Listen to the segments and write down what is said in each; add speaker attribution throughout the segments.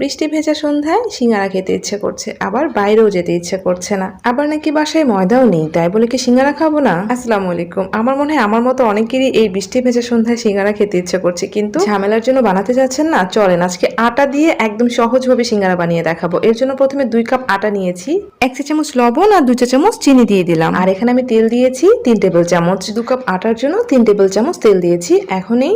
Speaker 1: বৃষ্টি ভেজা সন্ধ্যায় সিঙ্গারা খেতে ইচ্ছে করছে, আবার বাইরেও যেতে ইচ্ছে করছে না। আবার নাকি বাসায় ময়দাও নেই, তাই বলে কি সিঙ্গারা খাব না? আসসালামু আলাইকুম। আমার মনে হয় আমার মতো অনেকেরই এই বৃষ্টি ভেজা সন্ধ্যায় সিঙ্গারা খেতে ইচ্ছে করছে, কিন্তু ঝামেলার জন্য বানাতে যাচ্ছেন না? চলেন, আজকে আটা দিয়ে একদম সহজভাবে সিঙ্গারা বানিয়ে দেখাবো। এর জন্য প্রথমে দুই কাপ আটা নিয়েছি, এক চা চামচ লবণ আর দুই চা চামচ চিনি দিয়ে দিলাম। আর এখানে আমি তেল দিয়েছি, তিন টেবিল চামচ। দু কাপ আটার জন্য তিন টেবিল চামচ তেল দিয়েছি। এখন এই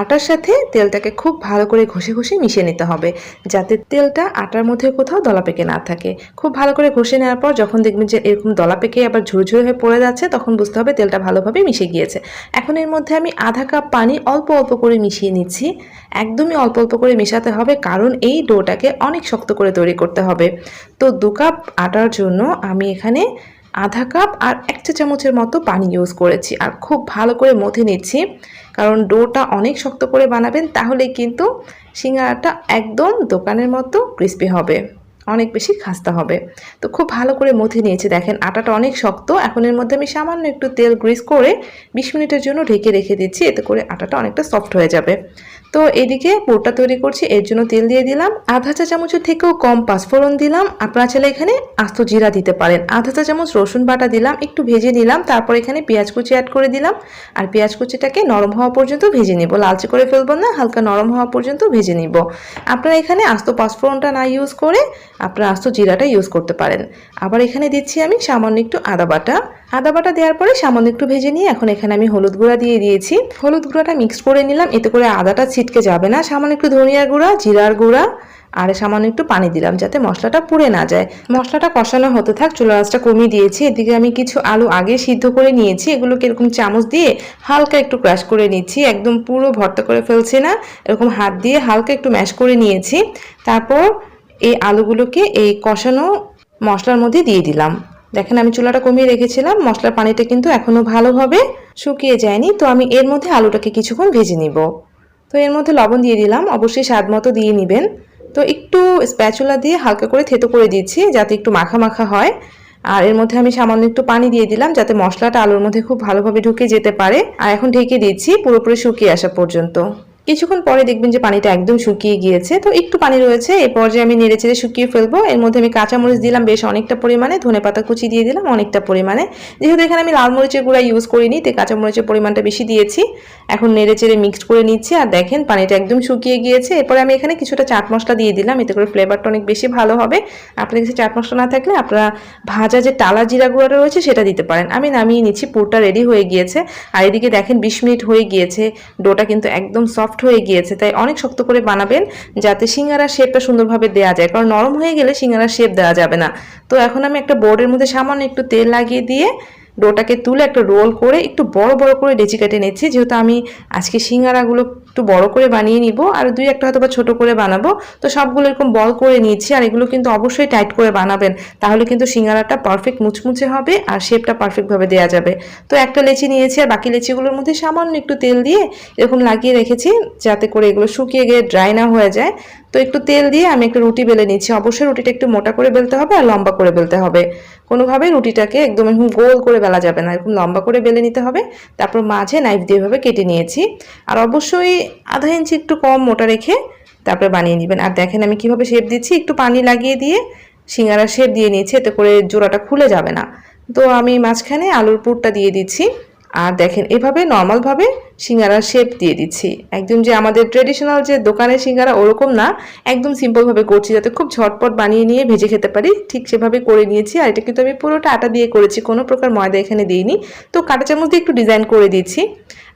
Speaker 1: আটার সাথে তেলটাকে খুব ভালো করে ঘষে ঘষে মিশিয়ে নিতে হবে, যাতে তেলটা আটার মধ্যে কোথাও দলা পেকে না থাকে। খুব ভালো করে ঘষে নেওয়ার পর যখন দেখবেন যে এরকম দলা পেকে আবার ঝুরঝুরে হয়ে পড়ে যাচ্ছে, তখন বুঝতে হবে তেলটা ভালোভাবে মিশে গিয়েছে। এখন এর মধ্যে আমি আধা কাপ পানি অল্প অল্প করে মিশিয়ে নিচ্ছি। একদমই অল্প অল্প করে মেশাতে হবে, কারণ এই ডোটাকে অনেক শক্ত করে তৈরি করতে হবে। তো দু কাপ আটার জন্য আমি এখানে আধা কাপ আর এক চা চামচের মতো পানি ইউজ করেছি। আর খুব ভালো করে মথে নিচ্ছি। কারণ ডোটা অনেক শক্ত করে বানাবেন তাহলে কিন্তু সিঙ্গারাটা একদম দোকানের মতো ক্রিস্পি হবে। অনেক বেশি খাস্তা হবে। তো খুব ভালো করে মথে নিয়েছি। দেখেন, আটাটা অনেক শক্ত। এখন এর মধ্যে আমি সামান্য একটু তেল গ্রিস করে বিশ মিনিটের জন্য ঢেকে রেখে দিচ্ছি। এতে করে আটাটা অনেকটা সফট হয়ে যাবে। তো এদিকে পুরটা তৈরি করছি, এর জন্য তেল দিয়ে দিলাম। আধা চা চামচের থেকেও কম পাঁচফোড়ন দিলাম। আপনারা চাইলে এখানে আস্ত জিরা দিতে পারেন। আধা চা চামচ রসুন বাটা দিলাম, একটু ভেজে নিলাম, তারপর এখানে পেঁয়াজ কুচি অ্যাড করে দিলাম। আর পেঁয়াজ কুচিটাকে নরম হওয়া পর্যন্ত ভেজে নিব। লালচে করে ফেলব না, হালকা নরম হওয়া পর্যন্ত ভেজে নিব। আপনারা এখানে আস্ত পাঁচফোড়নটা না ইউজ করে আপনারা আস্ত জিরাটা ইউজ করতে পারেন। আবার এখানে দিচ্ছি আমি সামান্য একটু আদা বাটা। আদা বাটা দেওয়ার পরে সামান্য একটু ভেজে নিয়ে এখন এখানে আমি হলুদ গুঁড়া দিয়ে দিয়েছি। হলুদ গুঁড়াটা মিক্স করে নিলাম, এতে করে আদাটা ছিটকে যাবে না। সামান্য একটু ধনিয়ার গুঁড়া, জিরার গুঁড়া, আর সামান্য একটু পানি দিলাম যাতে মশলাটা পুড়ে না যায়। মশলাটা কষানো হতে থাক, চুলা কমিয়ে দিয়েছি। এদিকে আমি কিছু আলু আগে সিদ্ধ করে নিয়েছি। এগুলোকে এরকম চামচ দিয়ে হালকা একটু ক্রাশ করে নিচ্ছি। একদম পুরো ভর্তা করে ফেলছে না। এরকম হাত দিয়ে হালকা একটু ম্যাশ করে নিয়েছি। তারপর এই আলুগুলোকে এই কষানো মশলার মধ্যে দিয়ে দিলাম। দেখেন আমি চুলাটা কমিয়ে রেখেছিলাম। মশলার পানিটা কিন্তু এখনও ভালোভাবে শুকিয়ে যায়নি। তো আমি এর মধ্যে আলুটাকে কিছুক্ষণ ভেজে নিব। তো এর মধ্যে লবণ দিয়ে দিলাম। অবশ্যই স্বাদ মতো দিয়ে নেবেন। তো একটু স্প্যাচুলা দিয়ে হালকা করে থেতো করে দিচ্ছি, যাতে একটু মাখা মাখা হয়। আর এর মধ্যে আমি সামান্য একটু পানি দিয়ে দিলাম, যাতে মশলাটা আলুর মধ্যে খুব ভালোভাবে ঢুকে যেতে পারে। আর এখন ঢেকে দিচ্ছি, পুরোপুরি শুকিয়ে আসা পর্যন্ত। কিছুক্ষণ পরে দেখবেন যে পানিটা একদম শুকিয়ে গিয়েছে। তো একটু পানি রয়েছে, এই পর্যায়ে আমি নেড়ে চেড়ে শুকিয়ে ফেলব। এর মধ্যে আমি কাঁচামরিচ দিলাম, বেশ অনেকটা পরিমাণে। ধনে পাতা কুচি দিয়ে দিলাম, অনেকটা পরিমাণে। যেহেতু এখানে আমি লাল মরিচের গুঁড়া ইউজ করিনি, তাই কাঁচামরিচের পরিমাণটা বেশি দিয়েছি। এখন নেড়ে চেড়ে মিক্সড করে নিচ্ছি। আর দেখেন, পানিটা একদম শুকিয়ে গিয়েছে। এরপরে আমি এখানে কিছুটা চাট মশলা দিয়ে দিলাম, এতে করে ফ্লেভারটা অনেক বেশি ভালো হবে। আপনার কাছে চাট মশলা না থাকলে আপনারা ভাজা যে টালা জিরা গুঁড়াটা রয়েছে, সেটা দিতে পারেন। আমি নামিয়ে নিচ্ছি, পুরটা রেডি হয়ে গিয়েছে। আর এদিকে দেখেন, বিশ মিনিট হয়ে গিয়েছে। ডোটা কিন্তু একদম সফট হয়ে গিয়েছে, তাই অনেক শক্ত করে বানাবেন যাতে সিঙ্গারা শেপটা সুন্দরভাবে দেওয়া যায়। কারণ নরম হয়ে গেলে সিঙ্গারা শেপ দেওয়া যাবে না। তো এখন আমি একটা বোর্ডের মধ্যে সামান্য একটু তেল লাগিয়ে দিয়ে ডোটাকে তুলে একটা রোল করে একটু বড় বড় করে ডেচি কেটে নিচ্ছি। যেহেতু আমি আজকে সিঙ্গারাগুলো একটু বড় করে বানিয়ে নিব, আর দুই একটা হয়তো বা ছোটো করে বানাবো। তো সবগুলো এরকম বল করে নিয়েছি, আর এগুলো কিন্তু অবশ্যই টাইট করে বানাবেন। তাহলে কিন্তু সিঙ্গারাটা পারফেক্ট মুচমুচে হবে, আর শেপটা পারফেক্টভাবে দেওয়া যাবে। তো একটা লেচি নিয়েছি, আর বাকি লেচিগুলোর মধ্যে সামান্য একটু তেল দিয়ে এরকম লাগিয়ে রেখেছি, যাতে করে এগুলো শুকিয়ে গিয়ে ড্রাই না হয়ে যায়। তো একটু তেল দিয়ে আমি একটু রুটি বেলে নিচ্ছি অবশ্যই রুটিটা একটু মোটা করে বেলতে হবে, আর লম্বা করে বেলতে হবে। কোনোভাবেই রুটিটাকে একদম এরকম গোল করে বেলা যাবে না, এরকম লম্বা করে বেলে নিতে হবে। তারপর মাঝে নাইফ দিয়ে এভাবে কেটে নিয়েছি। আর অবশ্যই আধা ইঞ্চি একটু কম মোটা রেখে তারপরে বানিয়ে নেবেন। আর দেখেন আমি কীভাবে শেপ দিচ্ছি, একটু পানি লাগিয়ে দিয়ে সিঙ্গারা শেপ দিয়ে নিয়েছি, এতে করে জোড়াটা খুলে যাবে না। তো আমি মাঝখানে আলুর পুরটা দিয়ে দিচ্ছি। আর দেখেন, এভাবে নর্মালভাবে সিঙ্গারার শেপ দিয়ে দিচ্ছি। একদম যে আমাদের ট্রেডিশনাল যে দোকানের সিঙ্গারা ওরকম না, একদম সিম্পলভাবে করছি যাতে খুব ঝটপট বানিয়ে নিয়ে ভেজে খেতে পারি। ঠিক সেভাবে করে নিয়েছি আর এটা কিন্তু আমি পুরোটা আটা দিয়ে করেছি, কোনো প্রকার ময়দা এখানে দিইনি। তো কাঁটা চামচ দিয়ে একটু ডিজাইন করে দিয়েছি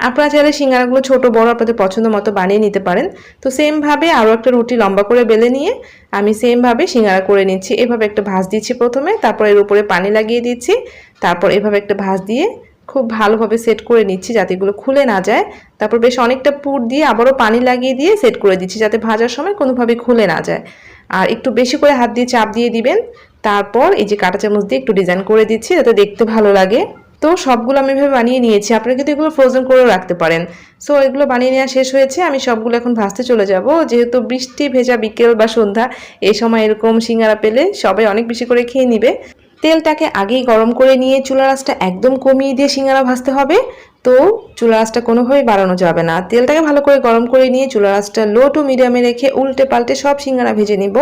Speaker 1: আপনারা চাইলে সিঙ্গারাগুলো ছোট, বড় আপনাদের পছন্দ মতো বানিয়ে নিতে পারেন। তো সেমভাবে আরও একটা রুটি লম্বা করে বেলে নিয়ে আমি সেমভাবে সিঙ্গারা করে নিচ্ছি। এভাবে একটা ভাঁজ দিচ্ছি প্রথমে, তারপর এর উপরে পানি লাগিয়ে দিচ্ছি। তারপর এভাবে একটা ভাঁজ দিয়ে খুব ভালোভাবে সেট করে নিচ্ছি যাতে এগুলো খুলে না যায়। তারপর বেশ অনেকটা পুর দিয়ে আবারও পানি লাগিয়ে দিয়ে সেট করে দিচ্ছি যাতে ভাজার সময় কোনোভাবে খুলে না যায়। আর একটু বেশি করে হাত দিয়ে চাপ দিয়ে দিবেন। তারপর এই যে কাঁটা চামচ দিয়ে একটু ডিজাইন করে দিচ্ছি যাতে দেখতে ভালো লাগে। তো সবগুলো আমি এভাবে বানিয়ে নিয়েছি। আপনারা কিন্তু এগুলো ফ্রোজেন করেও রাখতে পারেন। সো এগুলো বানিয়ে নেওয়া শেষ হয়েছে। আমি সবগুলো এখন ভাজতে চলে যাব। যেহেতু বৃষ্টি ভেজা বিকেল বা সন্ধ্যা এই সময় এরকম সিঙ্গারা পেলে সবাই অনেক বেশি করে খেয়ে নিবে। তেলটাকে আগেই গরম করে নিয়ে চুলা রাসটা একদম কমিয়ে দিয়ে সিঙ্গারা ভাজতে হবে। তো চুলা আঁচটা কোনোভাবেই বাড়ানো যাবে না। তেলটাকে ভালো করে গরম করে নিয়ে চুলা আঁচটা লো টু মিডিয়ামে রেখে উল্টে পাল্টে সব সিঙ্গারা ভেজে নিব।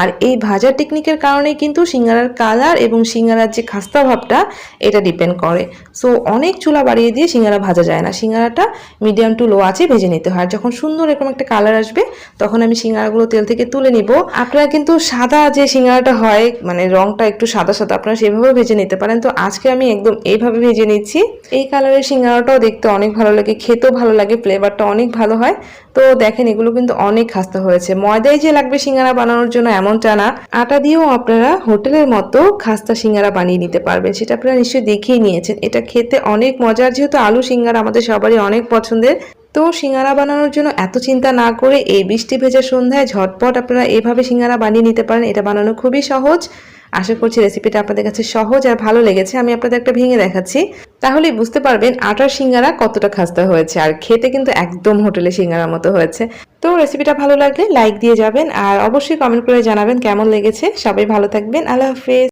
Speaker 1: আর এই ভাজার টেকনিকের কারণেই কিন্তু সিঙ্গারার কালার এবং সিঙ্গারার যে খাস্তা ভাবটা, এটা ডিপেন্ড করে। সো অনেক চুলা বাড়িয়ে দিয়ে সিঙ্গারা ভাজা যায় না। সিঙ্গারাটা মিডিয়াম টু লো আছে ভেজে নিতে হয়। যখন সুন্দর এরকম একটা কালার আসবে, তখন আমি সিঙ্গারাগুলো তেল থেকে তুলে নিব। আপনারা কিন্তু সাদা যে সিঙ্গারাটা হয় মানে রংটা একটু সাদা সাদা, আপনারা সেভাবে ভেজে নিতে পারেন। তো আজকে আমি একদম এইভাবে ভেজে নিচ্ছি। এই কালারের সিঙ্গারাটাও দেখতে অনেক ভালো লাগে, খেতেও ভালো লাগে, ফ্লেভারটা অনেক ভালো হয়। তো দেখেন, এগুলো কিন্তু অনেক খাস্তা হয়েছে। ময়দাই যে লাগবে সিঙ্গারা বানানোর জন্য এমনটা না। আটা দিয়েও আপনারা হোটেলের মতো খাস্তা সিঙ্গারা বানিয়ে নিতে পারবেন, সেটা আপনারা নিশ্চয়ই দেখিয়ে নিয়েছেন। এটা খেতে অনেক মজার, যেহেতু আলু সিঙ্গারা আমাদের সবারই অনেক পছন্দের। তো সিঙ্গারা বানানোর জন্য এত চিন্তা না করে এই বৃষ্টি ভেজা সন্ধ্যায় ঝটপট আপনারা এভাবে সিঙ্গারা বানিয়ে নিতে পারেন। এটা বানানো খুবই সহজ। আশা করছি রেসিপিটা আপনাদের কাছে সহজ আর ভালো লেগেছে, আমি আপনাদের একটা ভেঙে দেখাচ্ছি। তাহলেই বুঝতে পারবেন আটার সিঙ্গারা কতটা খাস্তা হয়েছে, আর খেতে কিন্তু একদম হোটেলে সিঙ্গারার মতো হয়েছে। তো রেসিপিটা ভালো লাগলে লাইক দিয়ে যাবেন, আর অবশ্যই কমেন্ট করে জানাবেন কেমন লেগেছে। সবাই ভালো থাকবেন, আল্লাহ হাফেজ।